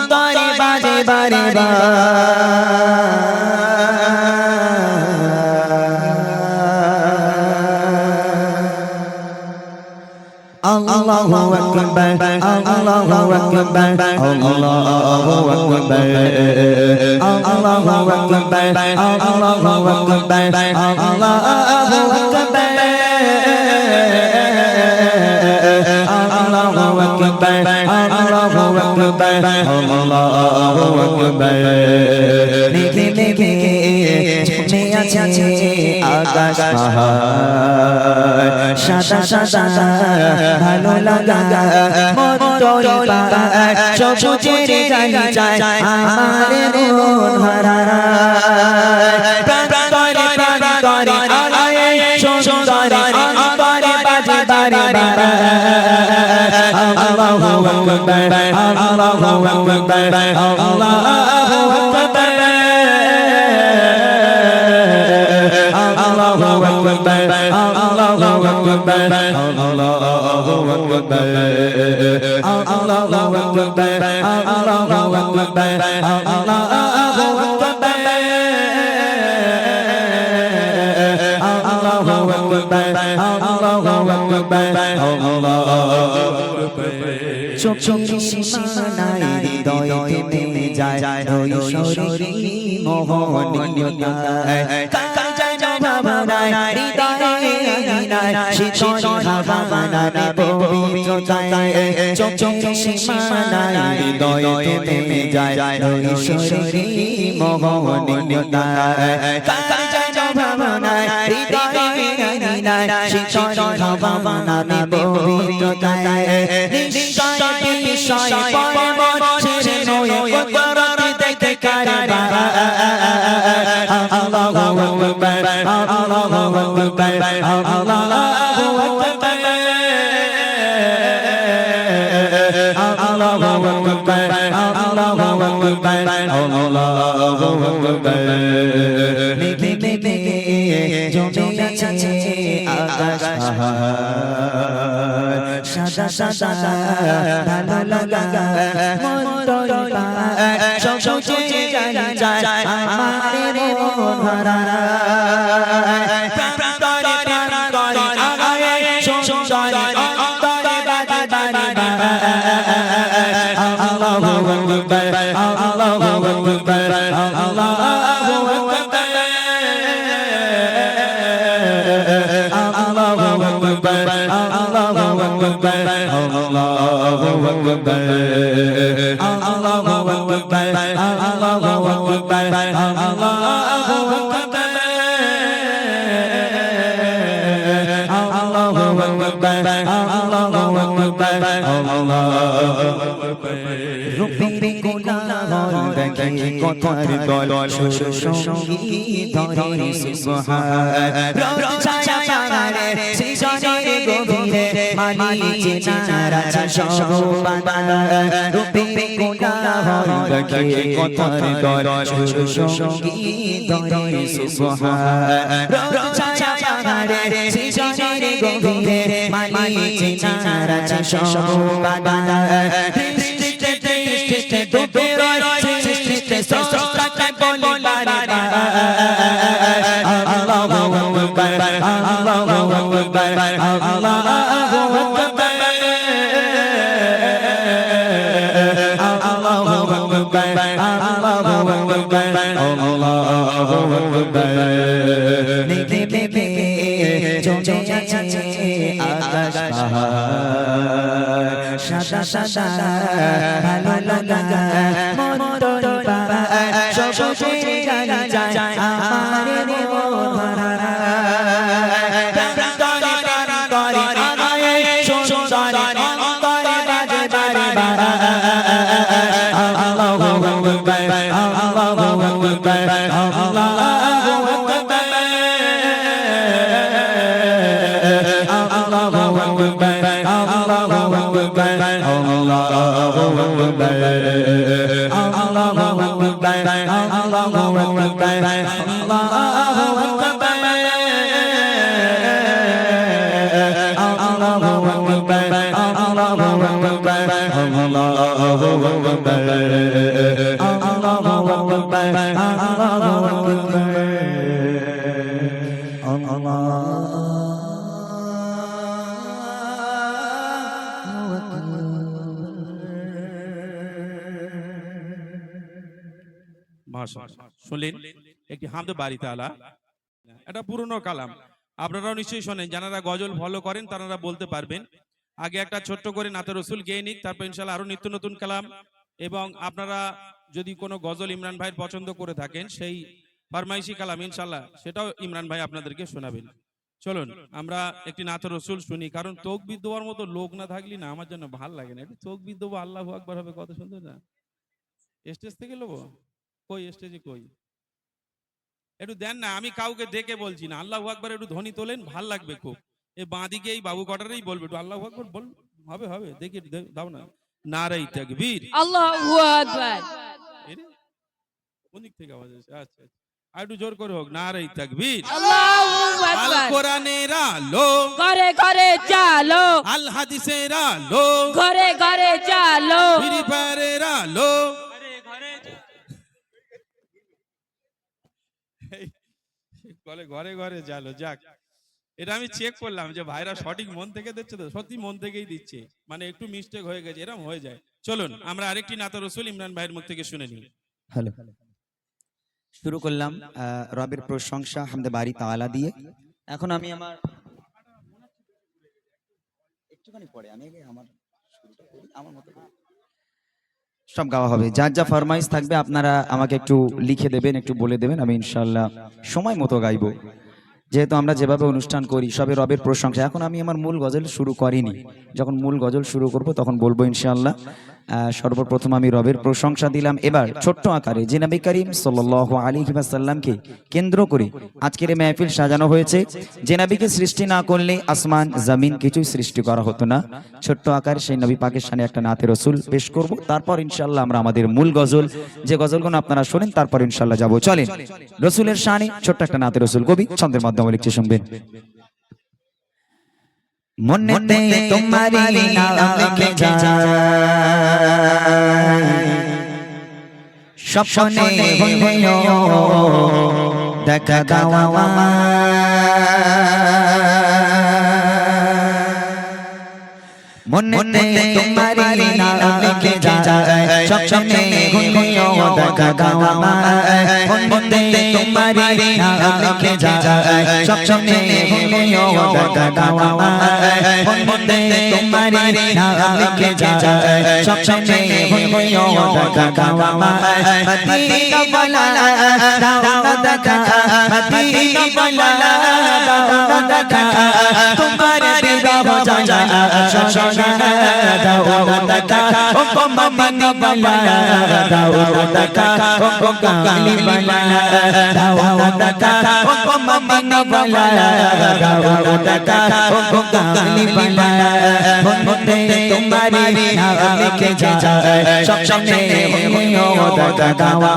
অন্তরে বাজে বারে বা الله أكبر الله أكبر الله أكبر الله أكبر الله أكبر الله أكبر আকবার আল্লাহু আকবার মেঘে মেঘে জমে আছে আকাশ সাদা সাদা ভালো লাগা মন্তর পার সবুজের গালি যায় আমার মন হারা Akbar Allahu Akbar Allahu Akbar Allahu Akbar Allahu Akbar Allahu Akbar Allahu Akbar Allahu Akbar chúc chúng sinh mai này হৃদয় থেমে যায় ওই শরীরী মোহনীয়তায় কাঁচায় ভাবনায়, হৃদয়ে আঙিনায় শীতল ভাবনায়, পবিত্রতায়, চোখের সীমানায় হৃদয় থেমে যায় ওই শরীরী মোহনীয়তায় কাঁচায় ভাবনায়, হৃদয়ে আঙিনায় শীতল ভাবনায়, পবিত্রতায় নিশ্চয় বিষয় পরে মন ছেড়ে নয় কদরত দেখতে কারবা আল্লাহু আকবার আল্লাহু আকবার আল্লাহু আকবার আল্লাহু আকবার আল্লাহু আকবার আল্লাহু আকবার লিখে লিখে জমে আছে আকাশ সাদা সাদা ভালো লাগা মন সব জানি যায় আমারে মন হারা রূপের গোলাহল দেখি কথার দল সুর সঙ্গী ধরে সুবহান রব ছায়ারে সৃজনে গভীরে মানি যে নারা সববান রূপের গোলাহল দেখি কথার দল সুর সঙ্গী ধরে সুবহান রব ছায়ারে সৃজনে গভীরে মালি চিনার আছে সবার Allah ভালো লাগা শুনলেন একটি হামদে বাড়ি তালা এটা পুরনো কালাম। আপনারাও নিশ্চয়ই শোনেন যারা গজল ফলো করেন তারা বলতে পারবেন আগে একটা ছোট্ট করে নাতে রসুল গেয়ে নিক, তারপর ইনশাল্লাহ আরও নিত্য নতুন কালাম। এবং আপনারা যদি কোনো গজল ইমরান ভাইয়ের পছন্দ করে থাকেন, সেই ফরমাইশি কালাম ইনশাল্লাহ সেটাও ইমরান ভাই আপনাদেরকে শোনাবেন। চলুন, আমরা একটি নাতে রসুল শুনি, কারণ তকবির দেওয়ার মতো লোক না থাকলে না আমার জন্য ভালো লাগে না। একটু তকবির আল্লাহ আকবার হবে, কত সুন্দর না? স্টেজ থেকে নেব কই স্টেজে কই? একটু দেন না, আমি কাউকে ডেকে বলছি না। আল্লাহ আকবার, একটু ধ্বনি তোলেন, ভালো লাগবে খুব। এই বাঁদিকে এই বাবু কটারেই বলবে একটু আল্লাহ আকবার বল হবে হবে দেখি দাও না। নারাই তাকবীর। আল্লাহু আকবার। এরে, কোন দিক থেকে আওয়াজ আসছে আচ্ছা আচ্ছা। আর একটু জোর করে হোক নারাই তাকবীর। আল্লাহু আল কোরআনের আলো। ঘরে ঘরে চালো। আল হাদিসের আলো। ঘরে ঘরে চালো। ফ্রি ফায়ারের আলো। বলে ঘরে ঘরে জালো যাক। এটা আমি চেক করলাম যে ভাইরা সঠিক মন থেকে দিচ্ছে তো, সত্যি মন থেকেই দিচ্ছে। মানে একটু মিস্টেক হয়ে গেছে এরকম হয়ে যায়। চলুন, আমরা আরেকটি নাতা রসুল ইমরান ভাইয়ের মুখ থেকে শুনে নিই। হ্যালো। শুরু করলাম রবের প্রশংসা হামদে বাড়ি তাআলা দিয়ে। এখন আমি আমার একটুখানি পরে, আমি আমার আমার মতো। সব গাওয়া হবে। যার যা ফরমাইশ থাকবে, আপনারা আমাকে একটু লিখে দেবেন, একটু বলে দেবেন, আমি ইনশাল্লাহ সময় মতো গাইবো। যেহেতু আমরা যেভাবে অনুষ্ঠান করি, সবে রবের প্রশংসা। এখন আমি আমার মূল গজল শুরু করিনি। যখন মূল গজল শুরু করব, তখন বলব ইনশাআল্লাহ। সর্বপ্রথম আমি রবের প্রশংসা দিলাম। এবার ছোট্ট আকারে যে নবী করিম সাল্লাল্লাহু আলাইহি ওয়াসাল্লামকে কেন্দ্র করে আজকের মাহফিল সাজানো হয়েছে। যে নবীকে সৃষ্টি না করলে আসমান, জমিন কিছুই সৃষ্টি করা হতো না। ছোট্ট আকারে সেই নবী পাকের সামনে একটা নাতে রসুল পেশ করব। তারপর ইনশাআল্লাহ আমরা আমাদের মূল গজল, যে গজলগুলো আপনারা শোনেন, তারপর ইনশাল্লাহ যাব। চলেন রসুলের শানে ছোট্ট একটা নাতে রসুল কবি ছন্দের মাধ্যমে লিখছে, শুনবেন। মনেতে তোমারি নাম লিখে স্বপ্নে দেখা গাওয়া মনেতে তোমারি নাম লিখে স্বপ্নে দেখা গাওয়া মনেতে তোমারি নাম যায় স্বপ্নে হইও দেখা গাওয়া মনেতে তোমারি নাম যায় স্বপ্নে হইও দেখা মদিনা বালা দাও দেখা মদিনা বালা দাও দেখা তোমার তোমারি লিখে দেখা গাওয়া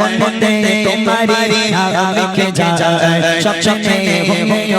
মনতে তোমারি লিখে যায় সবসমে হইও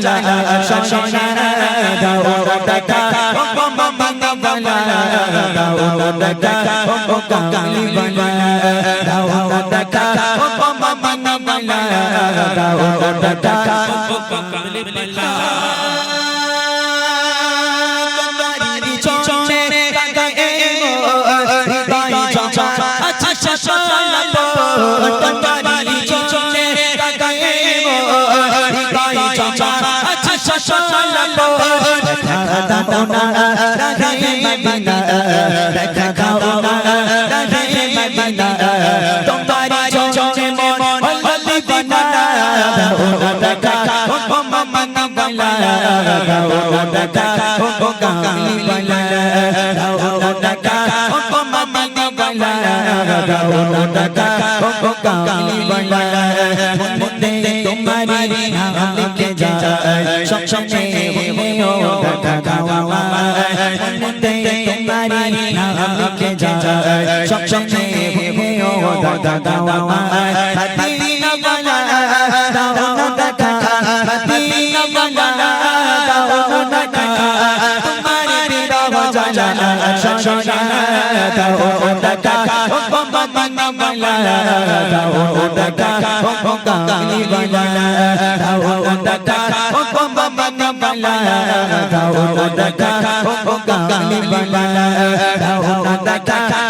সোনা দাও টাকা ও মামা বালা দাও টাকা ও কালি বালা দাও টাকা ও মামা বালা দাও টাকা কামলি বালা তোমারি দেখা দাও না রাহে মদিনা দেখা দাও না রাহে মদিনা তোমারি চোখে মন হলদি বানা দাও টাকা ও মামা বালা দাও টাকা ও কালি বালা ও টাকা গাওয়া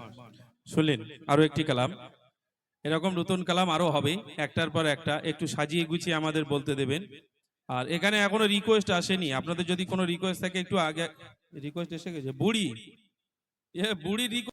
শুনলেন? আরও একটি কালাম। এরকম নতুন কালাম আরও হবে। একটার পর একটা, একটু সাজিয়ে গুছিয়ে আমাদের বলতে দেবেন। আর এখানে এখনও রিকোয়েস্ট আসেনি। আপনাদের যদি কোনো রিকোয়েস্ট থাকে, একটু আগে রিকোয়েস্ট এসে গেছে। বুড়ি। এ, বুড়ি রিকোয়েস্ট